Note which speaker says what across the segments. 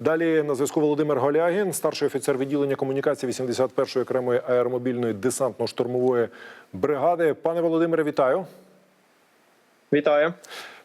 Speaker 1: Далі на зв'язку Володимир Голягін, старший офіцер відділення комунікації 81-ї окремої аеромобільної десантно-штурмової бригади. Пане Володимире, вітаю.
Speaker 2: Вітаю.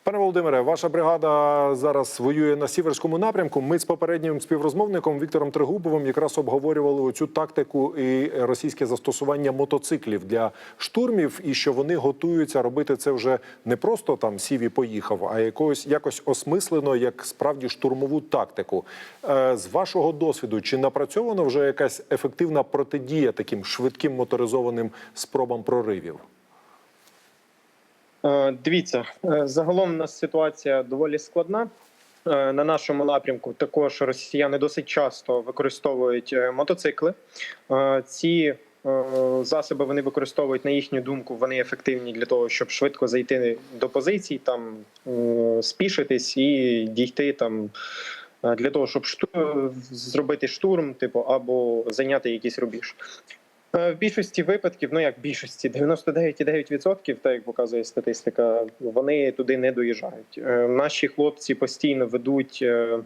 Speaker 1: Пане Володимире, ваша бригада зараз воює на сіверському напрямку. Ми з попереднім співрозмовником Віктором Тригубовим якраз обговорювали оцю тактику і російське застосування мотоциклів для штурмів, і що вони готуються робити це вже не просто там сів і поїхав, а якось якось осмислено, як справді штурмову тактику. Е, З вашого досвіду, чи напрацьована вже якась ефективна протидія таким швидким моторизованим спробам проривів?
Speaker 2: Е, Дивіться, е, загалом у нас ситуація доволі складна. Е, На нашому напрямку також росіяни досить часто використовують мотоцикли. Ці засоби вони використовують на їхню думку. Вони ефективні для того, щоб швидко зайти до позицій, там спішитись і дійти там для того, щоб зробити штурм, типу, або зайняти якийсь рубіж. Е, В більшості випадків, ну як більшості, 99,9%, так як показує статистика, вони туди не доїжджають. Е, Наші хлопці постійно ведуть е,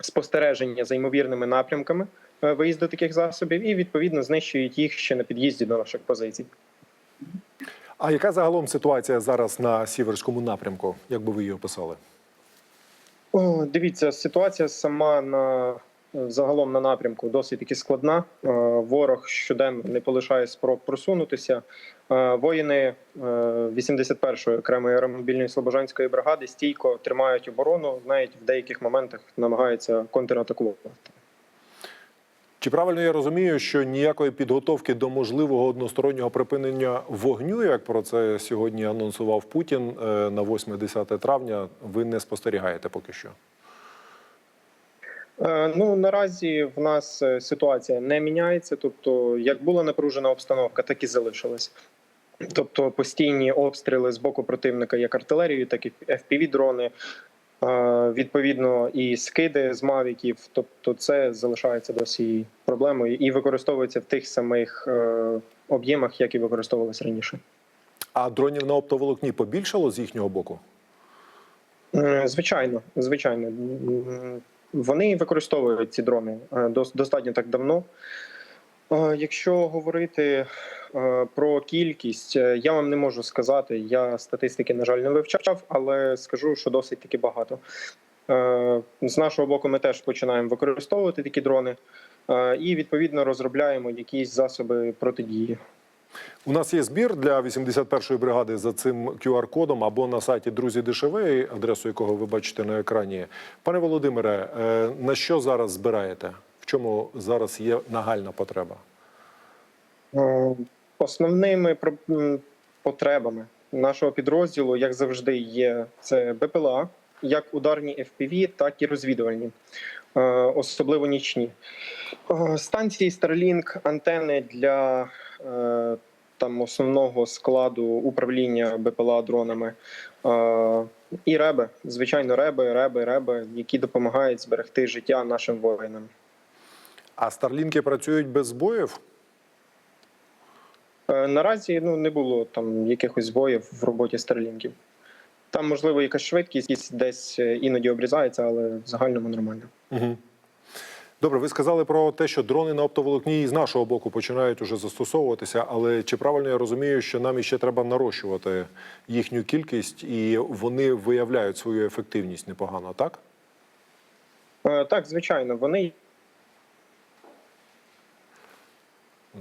Speaker 2: спостереження за ймовірними напрямками виїзду таких засобів і відповідно знищують їх ще на під'їзді до наших позицій.
Speaker 1: А яка загалом ситуація зараз на сіверському напрямку? Як би ви її описали?
Speaker 2: О, дивіться, ситуація сама на загалом на напрямку досить таки складна. Е, Ворог щоденно не полишає спроб просунутися. Е, Воїни е, 81-ї окремої аеромобільної слобожанської бригади стійко тримають оборону, навіть в деяких моментах намагаються контратакувати.
Speaker 1: Чи правильно я розумію, що ніякої підготовки до можливого одностороннього припинення вогню, як про це сьогодні анонсував Путін е, на 8-10 травня, ви не спостерігаєте поки що?
Speaker 2: Е, Ну наразі в нас е, ситуація не міняється. Тобто, як була напружена обстановка, так і залишилась. Тобто постійні обстріли з боку противника, як артилерією, так і fpv дрони відповідно, і скиди з мавіків. Тобто, це залишається досі проблемою і використовується в тих самих е, об'ємах, як і використовувалися раніше.
Speaker 1: А дронів на оптоволокні побільшало з їхнього боку?
Speaker 2: Е, Звичайно, звичайно. Вони використовують ці дрони е, достатньо так давно. Е, Якщо говорити е, про кількість, я вам не можу сказати. Я статистики, на жаль, не вивчав, але скажу, що досить таки багато. З нашого боку, ми теж починаємо використовувати такі дрони і відповідно розробляємо якісь засоби протидії.
Speaker 1: У нас є збір для 81-ї бригади за цим QR-кодом або на сайті Друзі ДШВ, адресу якого ви бачите на екрані. Пане Володимире, е, на що зараз збираєте? В чому зараз є нагальна потреба?
Speaker 2: Е, Основними потребами нашого підрозділу, як завжди, є це БПЛА, як ударні FPV, так і розвідувальні, е, особливо нічні. Е, Станції Starlink, антени для е, там основного складу управління БПЛА дронами. Е, І реби, звичайно, реби, реби, реби, які допомагають зберегти життя нашим воїнам.
Speaker 1: А старлінки працюють без збоїв?
Speaker 2: Наразі ну не було там якихось збоїв в роботі старлінків. Там, можливо, якась швидкість десь іноді обрізається, але в загальному нормально.
Speaker 1: Угу. Добре, ви сказали про те, що дрони на оптоволокні з нашого боку починають уже застосовуватися. Але чи правильно я розумію, що нам іще треба нарощувати їхню кількість, і вони виявляють свою ефективність непогано, так?
Speaker 2: Е, Так, звичайно, вони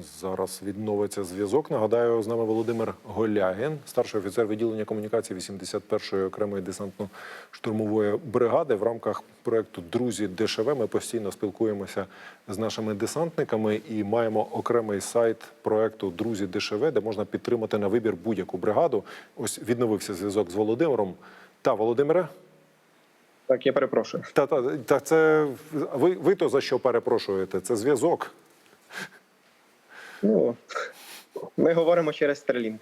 Speaker 1: Зараз відновиться зв'язок. Нагадаю, з нами Володимир Голягін, старший офіцер відділення комунікації 81-ї окремої десантно-штурмової бригади. В рамках проекту Друзі ДШВ ми постійно спілкуємося з нашими десантниками і маємо окремий сайт проекту Друзі ДШВ, де можна підтримати на вибір будь-яку бригаду. Ось відновився зв'язок з Володимиром. Та Володимире,
Speaker 2: так, я перепрошую.
Speaker 1: та, та, та це ви, ви то за що перепрошуєте? Це зв'язок.
Speaker 2: Ну ми говоримо через Starlink.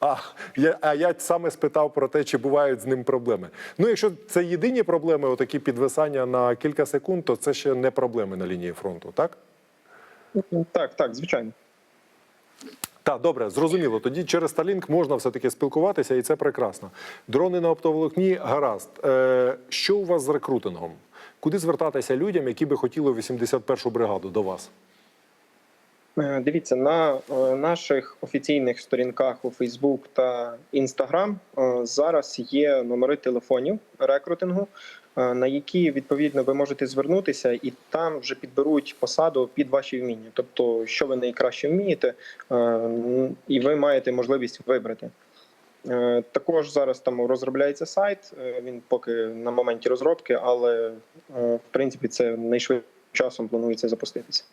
Speaker 1: А я, а я саме спитав про те, чи бувають з ним проблеми. Ну, якщо це єдині проблеми, отакі підвисання на кілька секунд, то це ще не проблеми на лінії фронту, так?
Speaker 2: Так, так, звичайно.
Speaker 1: Так, добре, зрозуміло. Тоді через Starlink можна все-таки спілкуватися, і це прекрасно. Дрони на оптоволокні гаразд. Е, що у вас з рекрутингом? Куди звертатися людям, які би хотіли 81-шу бригаду до вас?
Speaker 2: Е, Дивіться на е, наших офіційних сторінках у Facebook та Instagram е, зараз є номери телефонів рекрутингу, на які відповідно ви можете звернутися, і там вже підберуть посаду під ваші вміння. Тобто, що ви найкраще вмієте, і ви маєте можливість вибрати. Також зараз там розробляється сайт. Він поки на моменті розробки, але в принципі це найшвидшим часом планується запуститися.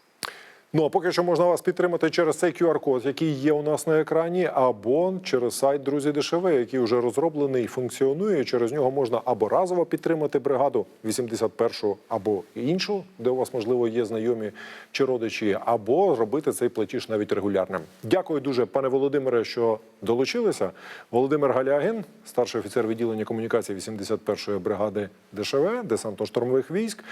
Speaker 1: Ну а поки що можна вас підтримати через цей QR-код, який є у нас на екрані, або через сайт Друзі ДШВ, який вже розроблений і функціонує. Через нього можна або разово підтримати бригаду 81-шу, або іншу, де у вас можливо є знайомі чи родичі, або робити цей платіж навіть регулярним. Дякую дуже, пане Володимире, що долучилися. Володимир Галягин, старший офіцер відділення комунікації 81-ї бригади ДШВ, десантно-штурмових військ.